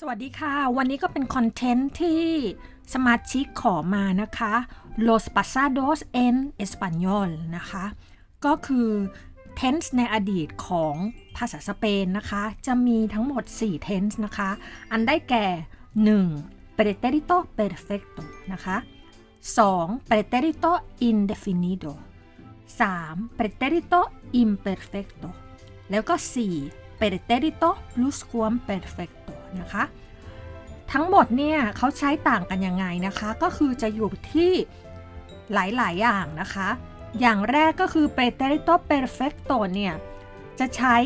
สวัสดีค่ะ วันนี้ก็เป็นคอนเทนต์ที่สมาชิกขอมานะคะ Los pasados en español นะคะ ก็คือ tense ในอดีตของภาษาสเปนนะคะ จะมีทั้งหมด 4 tense นะคะ อันได้แก่ 1. pretérito perfecto นะคะ 2. pretérito indefinido 3. pretérito imperfecto แล้วก็ 4. pretérito pluscuamperfecto นะคะ ทั้งหมดเนี่ยเขาใช้ต่างกันยังไงนะคะ ก็คือจะอยู่ที่หลาย ๆ อย่างนะคะ อย่างแรกก็คือ pretérito perfecto เนี่ย จะใช้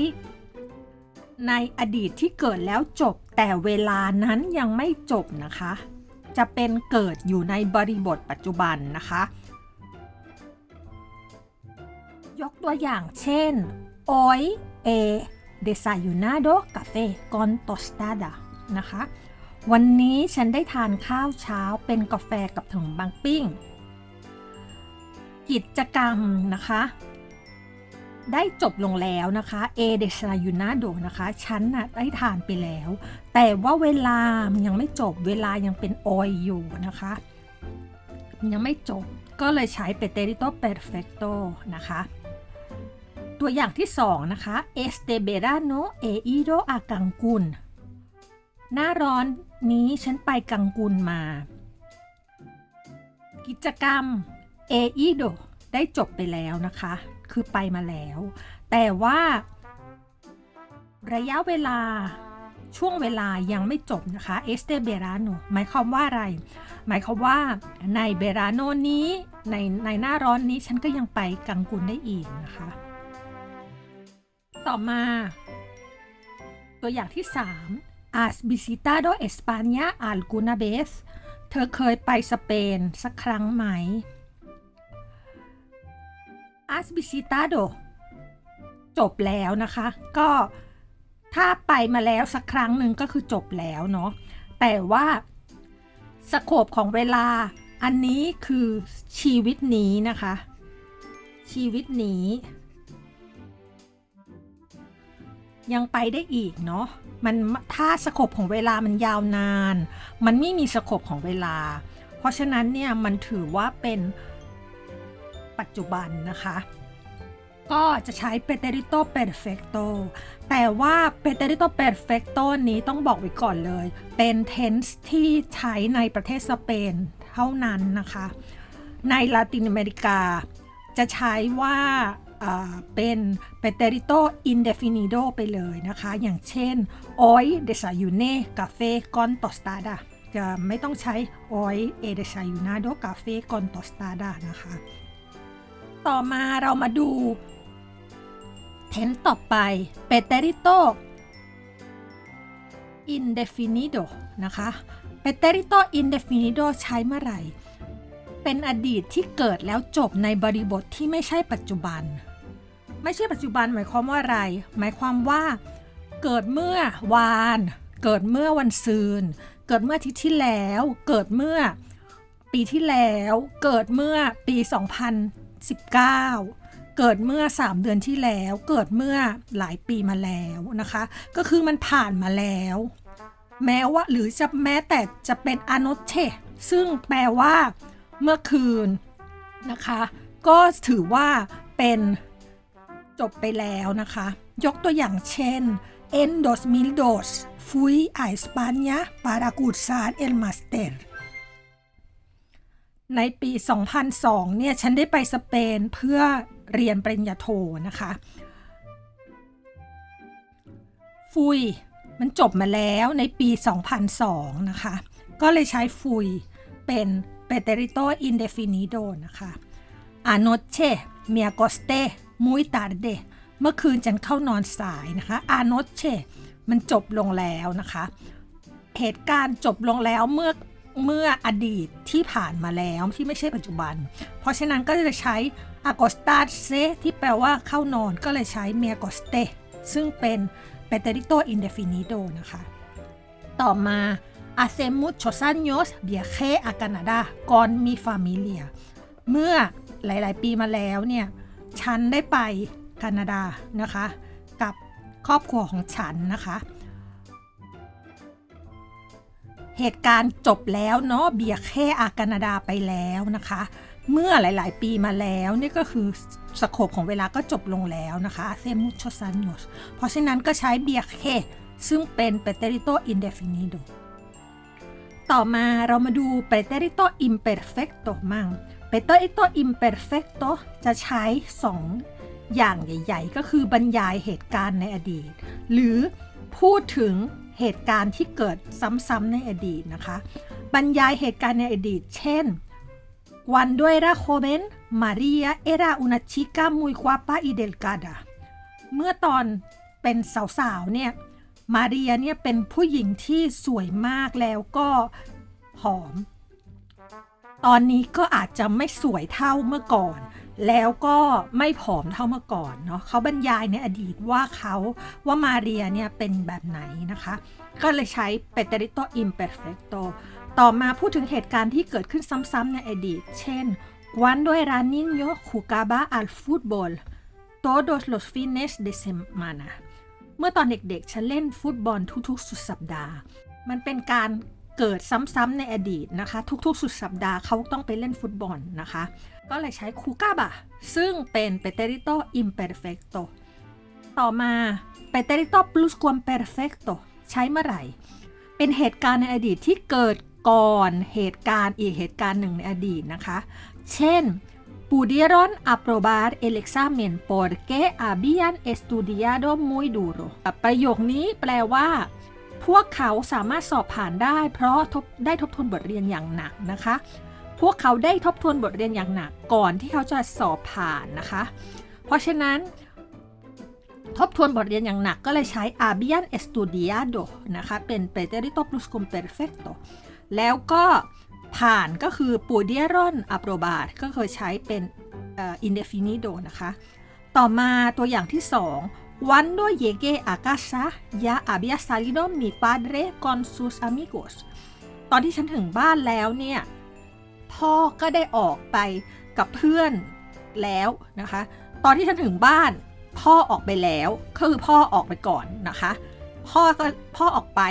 ในอดีตที่เกิดแล้วจบ แต่เวลานั้นยังไม่จบนะคะ จะเป็นเกิดอยู่ในบริบทปัจจุบันนะคะ ยกตัวอย่างเช่น hoy he desayunado café con tostada นะคะ วันนี้ฉันได้ทานข้าวเช้าเป็นกาแฟกับขนมบางปิ้ง กิจกรรมนะคะ ได้จบลงแล้วนะคะ A d e s a y u n a d o นะคะฉันน่ะได้ทานไปแล้ว แต่ว่าเวลามันยังไม่จบเวลายังเป็นออยอยู่นะคะ ยังไม่จบก็เลยใช้ pretérito perfecto นะคะ ตัวอย่างที่สองนะคะ este verano he ido a Cancún หน้าร้อนนี้ฉันไปกังกุนมา กิจกรรมเออีโดได้จบไปแล้วนะคะ คือไปมาแล้ว แต่ว่า ระยะเวลาช่วงเวลายังไม่จบนะคะเอสเตเบราโนหมายความว่าอะไร หมายความว่าในเบราโนนี้ในในหน้าร้อนนี้ฉันก็ยังไปกังกุนได้อีกนะคะ ต่อมา ตัวอย่างที่3 Has visitado España alguna vez เธอเคยไปสเปนสักครั้งไหม Has visitado จบแล้วนะคะ ก็ถ้าไปมาแล้วสักครั้งหนึ่งก็คือจบแล้วเนาะ แต่ว่าสโคปของเวลาอันนี้คือชีวิตนี้นะคะ ชีวิตนี้ ยังไปได้อีกเนาะมันถ้าสโคปของเวลามันยาวนาน มันไม่มีสโคปของเวลา เพราะฉะนั้นเนี่ยมันถือว่าเป็นปัจจุบันนะคะ ก็จะใช้ pretérito perfecto แต่ว่า pretérito perfecto นี้ต้องบอกไว้ก่อนเลย เป็น tense ที่ใช้ในประเทศสเปนเท่านั้นนะคะ ในลาตินอเมริกาจะใช้ว่า เป็น pretérito indefinido ไปเลยนะคะ อย่างเช่น hoy desayuné café con tostada จะไม่ต้องใช้ hoy he desayunado café con tostada นะคะ ต่อมาเรามาดู tense ต่อไป pretérito indefinido นะคะ pretérito indefinido ใช้เมื่อไหร่เป็นอดีตที่เกิดแล้วจบในบริบทที่ไม่ใช่ปัจจุบัน ไม่ใช่ปัจจุบันหมายความว่าอะไร หมายความว่า เกิดเมื่อวาน เกิดเมื่อวันซืน เกิดเมื่ออาทิตย์ที่แล้ว เกิดเมื่อปีที่แล้ว เกิดเมื่อปี 2019 เกิดเมื่อ 3 เดือนที่แล้ว เกิดเมื่อหลายปีมาแล้วนะคะ ก็คือมันผ่านมาแล้ว แม้ว่าหรือจะแม้แต่จะเป็น anoche ซึ่งแปลว่า เมื่อคืนนะคะ ก็ถือว่าเป็น จบไปแล้วนะคะ ยกตัวอย่างเช่น en 2002 fui a España para cursar el máster ในปี 2002 เนี่ย ฉันได้ไปสเปนเพื่อเรียนปริญญาโทนะคะ ฟุย มันจบมาแล้วในปี 2002 นะคะ ก็เลยใช้ฟุยเป็น pretérito indefinido นะคะ anoche me acosté muy tarde เมื่อคืนฉันเข้านอนสายนะคะ anoche มันจบลงแล้วนะคะ เหตุการณ์จบลงแล้วเมื่อเมื่ออดีตที่ผ่านมาแล้วที่ไม่ใช่ปัจจุบัน เพราะฉะนั้นก็จะใช้ acostarse ที่แปลว่าเข้านอนก็เลยใช้ me acosté ซึ่งเป็น pretérito indefinido นะคะ ต่อมา hace muchos años viajé a Canadá con mi familia เมื่อหลาย ๆ ปีมาแล้วเนี่ย ฉันได้ไปแคนาดานะคะ กับครอบครัวของฉันนะคะ เหตุการณ์จบแล้วเนาะเบียร์แค่อาแคนาดาไปแล้วนะคะ เมื่อหลาย ๆ ปีมาแล้วนี่ก็คือสโคปของเวลาก็จบลงแล้วนะคะเซมุชซันโ s เพราะฉะนั้นก็ใช้เบียร์แค่ซึ่งเป็น pretérito indefinido ต่อมาเรามาดู pretérito imperfecto มั่ง pretérito imperfecto จะใช้ 2 อย่างใหญ่ ๆ ก็คือบรรยายเหตุการณ์ในอดีต หรือพูดถึงเหตุการณ์ที่เกิดซ้ำๆในอดีตนะคะ บรรยายเหตุการณ์ในอดีต เช่น Cuando era joven María era una chica muy guapa y delgada เมื่อตอนเป็นสาวๆเนี่ยมาเรียเนี่ยเป็นผู้หญิงที่สวยมากแล้วก็ผอม ตอนนี้ก็อาจจะไม่สวยเท่าเมื่อก่อน แล้วก็ไม่ผอมเท่าเมื่อก่อนเนาะเขาบรรยายในอดีตว่าเขาว่ามาเรียเนี่ยเป็นแบบไหนนะคะ ก็เลยใช้ pretérito imperfecto ต่อมาพูดถึงเหตุการณ์ที่เกิดขึ้นซ้ำๆในอดีต เช่น cuando era niño jugaba al fútbol todos los fines de semana เมื่อตอนเด็กๆ ฉันเล่นฟุตบอลทุกๆ สุดสัปดาห์ มันเป็นการ เกิดซ้ำๆในอดีตนะคะ ทุกๆ สุดสัปดาห์เขาต้องไปเล่นฟุตบอลนะคะ ก็เลยใช้คูกาบะซึ่งเป็น pretérito imperfecto ต่อมา pretérito pluscuamperfecto ใช้เมื่อไหร่ เป็นเหตุการณ์ในอดีตที่เกิดก่อนเหตุการณ์อีกเหตุการณ์หนึ่งในอดีตนะคะ เช่น pudieron aprobar el examen porque habían estudiado muy duro ประโยคนี้แปลว่า พวกเขาสามารถสอบผ่านได้ เพราะทบได้ทบทวนบทเรียนอย่างหนักนะคะ พวกเขาได้ทบทวนบทเรียนอย่างหนักก่อนที่เขาจะสอบผ่านนะคะ เพราะฉะนั้น ทบทวนบทเรียนอย่างหนักก็เลยใช้ habían estudiado นะคะ เป็น pretérito plus cum perfecto แล้วก็ผ่านก็คือ pudieron aprobar ก็เคยใช้เป็นอ่อ indefinido นะคะ ต่อมาตัวอย่างที่ 2 Cuando llegué a casa ya había salido mi padre con sus amigos ตอนที่ฉันถึงบ้านแล้วเนี่ย พ่อก็ได้ออกไปกับเพื่อนแล้วนะคะ ตอนที่ฉันถึงบ้าน พ่อออกไปแล้วคือพ่อออกไปก่อนนะคะ พ่อก็พ่อออกไป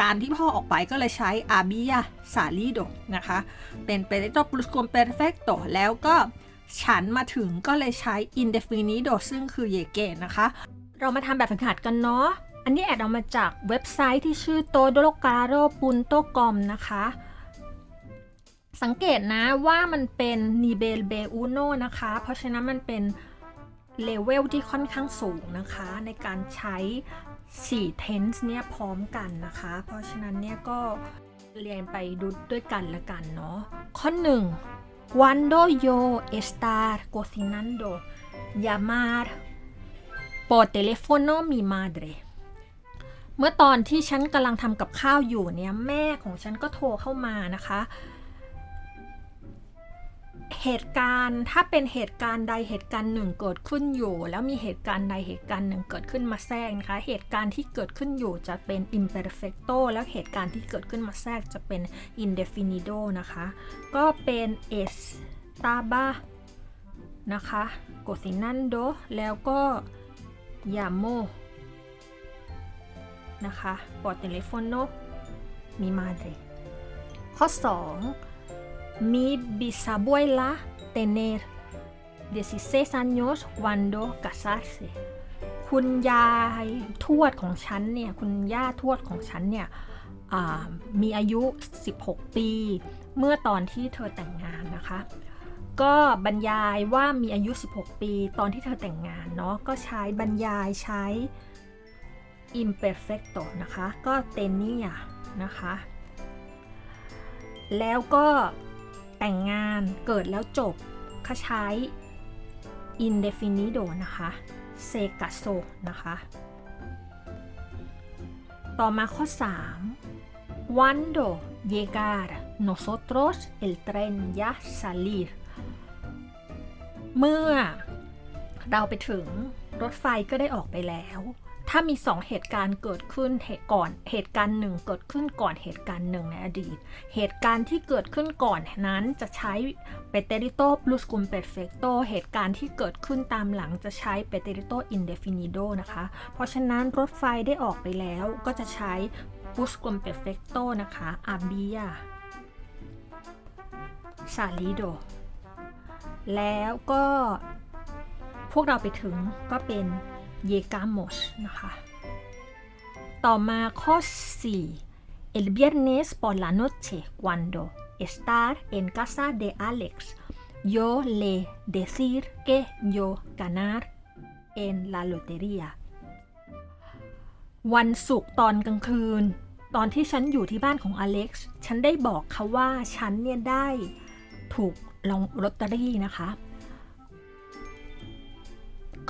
การที่พ่อออกไปก็เลยใช้ había salido นะคะ เป็น pretérito pluscuamperfecto แล้วก็ ฉันมาถึงก็เลยใช้ indefinido ซึ่งคือ llegué นะคะ เรามาทำแบบฝึกหัดกันเนาะ อันนี้แอดเอามาจากเว็บไซต์ที่ชื่อ todolocaro.com นะคะ สังเกตนะว่ามันเป็น nivel b1 นะคะ เพราะฉะนั้นมันเป็นเลเวลที่ค่อนข้างสูงนะคะ ในการใช้ 4 tense เนี่ยพร้อมกันนะคะ เพราะฉะนั้นเนี่ยก็เรียนไปดูด้วยกันละกันเนาะข้อ 1 Cuando yo estar cocinando llamar por teléfono mi madre เมื่อตอนที่ฉันกำลังทำกับข้าวอยู่เนี่ยแม่ของฉันก็โทรเข้ามานะคะ เหตุการณ์ถ้าเป็นเหตุการณ์ใดเหตุการณ์หนึ่งเกิดขึ้นอยู่ แล้วมีเหตุการณ์ใดเหตุการณ์หนึ่งเกิดขึ้นมาแทรกนะคะเหตุการณ์ที่เกิดขึ้นอยู่จะเป็น imperfecto แล้วเหตุการณ์ที่เกิดขึ้นมาแทรกจะเป็น indefinido นะคะ ก็เป็น estaba นะคะ cocinando แล้วก็ llamo นะคะ por teléfono mi madre ข้อ 2 mi bisabuela tener 16 años cuando casarse คุณยายทวดของฉันเนี่ย คุณย่าทวดของฉันเนี่ยมีอายุ 16 ปี เมื่อตอนที่เธอแต่งงานนะคะ ก็บรรยายว่ามีอายุ 16 ปี ตอนที่เธอแต่งงานเนาะ ก็ใช้บรรยายใช้ imperfecto นะคะ ก็ tenía นะคะ แล้วก็ แต่งงานเกิดแล้วจบเขาใช้ indefinido นะคะ se casó นะคะ ต่อมาข้อ 3 cuando llegar nosotros el tren ya salir เมื่อเราไปถึงรถไฟก็ได้ออกไปแล้ว ถ้ามีสองเหตุการณ์เกิดขึ้นเหตุก่อนเหตุการณ์หนึ่งเกิดขึ้นก่อนเหตุการณ์หนึ่งในอดีต เหตุการณ์ที่เกิดขึ้นก่อนนั้นจะใช้ preterito pluscuam perfecto เหตุการณ์ที่เกิดขึ้นตามหลังจะใช้ preterito indefinido นะคะ เพราะฉะนั้นรถไฟได้ออกไปแล้วก็จะใช้ pluscuam perfecto นะคะ había salido แล้วก็พวกเราไปถึงก็เป็น llegamos นะคะ ต่อมาข้อ 4 el viernes por la noche cuando estar en casa de Alex yo le decir que yo ganar en la lotería วันศุกร์ตอนกลางคืน ตอนที่ฉันอยู่ที่บ้านของอเล็กซ์ ฉันได้บอกเขาว่าฉันเนี่ยได้ถูกลงลอตเตอรี่นะคะ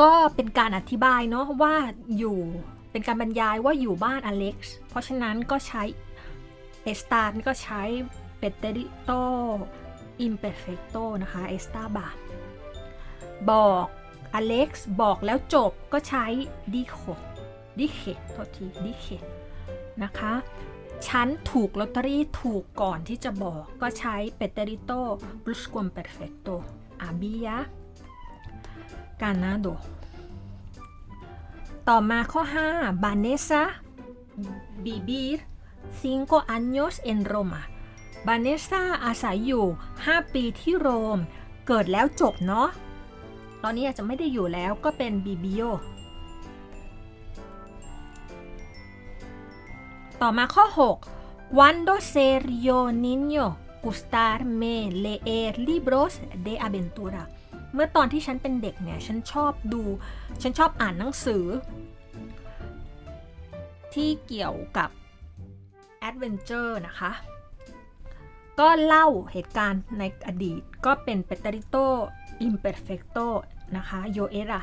ก็เป็นการอธิบายเนาะว่าอยู่เป็นการบรรยายว่าอยู่บ้านอเล็กซ์เพราะฉะนั้นก็ใช้เอสตาก็ใช้ preterito imperfecto นะคะ estaba บอกอเล็กซ์บอกแล้วจบก็ใช้ dijo dije โทษที dije นะคะฉันถูกลอตเตอรี่ถูกก่อนที่จะบอกก็ใช้ preterito pluscuam perfecto había ganado ต่อ กานาโด ต่อมาข้อ 5 บานเนซาบิบิร์ซิงโกอันโยสเอนโรมาบานเนซาอาศัยอยู่ 5 ปีที่โรม เกิดแล้วจบเนาะ ตอนนี้อาจจะไม่ได้อยู่แล้วก็เป็นบิบิโอต่อมาข้อ 6 Cuando ser yo niño gustarme leer libros de aventura เมื่อตอนที่ฉันเป็นเด็กเนี่ย ฉันชอบดู ฉันชอบอ่านหนังสือ ที่เกี่ยวกับ Adventure นะคะ ก็เล่าเหตุการณ์ในอดีตก็เป็น Preterito Imperfecto นะคะ Yo era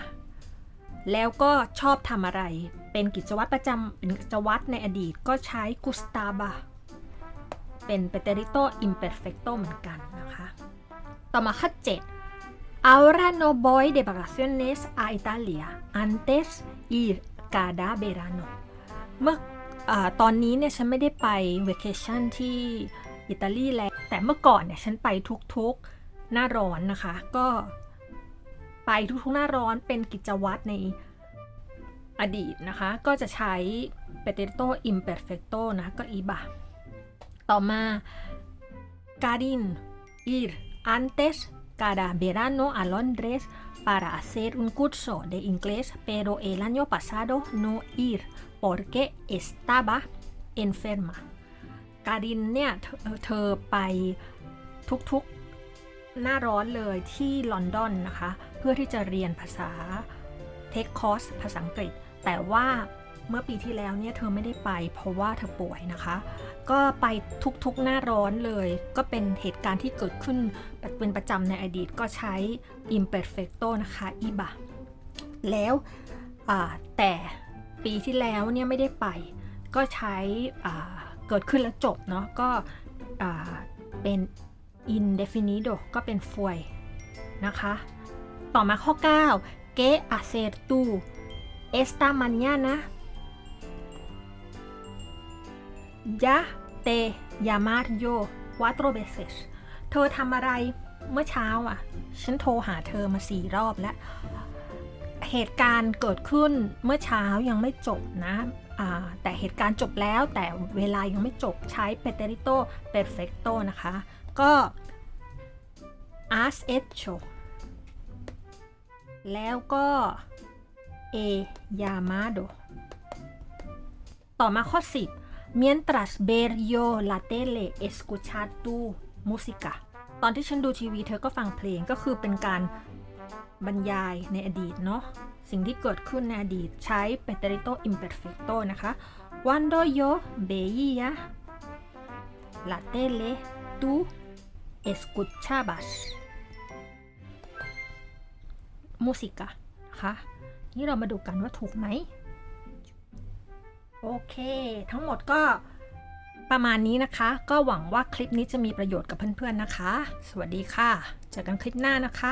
แล้วก็ชอบทำอะไร เป็นกิจวัตรประจำเป็นกิจวัตรในอดีตก็ใช้ Gustaba เป็น Preterito Imperfecto เหมือนกันนะคะ ต่อมาข้อ7 Ahora no voy de vacaciones a Italia antes ir cada verano เมื่ออตอนนี้เนี่ยฉันไม่ได้ไป vacation ที่อิตาลีแล้ว แต่เมื่อก่อนเนี่ยฉันไปทุกๆหน้าร้อนนะคะ ก็ไปทุกๆหน้าร้อนเป็นกิจวัตรในอดีตนะคะ ก็จะใช้ preterito imperfecto นะก็อีบะต่อมา Karin ir antes cada verano a Londres para hacer un curso de inglés, pero el año pasado no ir porque estaba enferma. การินเนี่ยเธอเธอไปทุกๆ หน้าร้อนเลยที่ลอนดอนนะคะ เพื่อที่จะเรียนภาษาเทคคอร์สภาษาอังกฤษ แต่ว่า เมื่อปีที่แล้วเนี่ยเธอไม่ได้ไปเพราะว่าเธอป่วยนะคะ ก็ไปทุกๆหน้าร้อนเลย ก็เป็นเหตุการณ์ที่เกิดขึ้นเป็นประจำในอดีตก็ใช้ imperfecto นะคะ iba แล้วแต่ปีที่แล้วเนี่ยไม่ได้ไป ก็ใช้เกิดขึ้นแล้วจบเนาะก็เป็น indefinido ก็เป็น fue นะคะ ต่อมาข้อ 9 que hacer tú esta mañana ya te llamar yo cuatro veces เธอทำอะไรเมื่อเช้าอะ ฉันโทรหาเธอมาสี่รอบแล้ว เหตุการณ์เกิดขึ้นเมื่อเช้ายังไม่จบนะแต่เหตุการณ์จบแล้วแต่เวลายังไม่จบใช้ preterito perfecto นะคะ ก็ has hecho แล้วก็ e llamado ต่อมาข้อ 10 mientras ver yo la tele escuchar tu música ตอนที่ฉันดูทีวีเธอก็ฟังเพลงก็คือเป็นการบรรยายในอดีตเนาะสิ่งที่เกิดขึ้นในอดีตใช้ preterito imperfecto นะคะ cuando yo veía la tele tú escuchabas música นะคะนี่เรามาดูกันว่าถูกไหม โอเค ทั้งหมดก็ประมาณนี้นะคะ ก็หวังว่าคลิปนี้จะมีประโยชน์กับเพื่อนๆนะคะ สวัสดีค่ะ เจอกันคลิปหน้านะคะ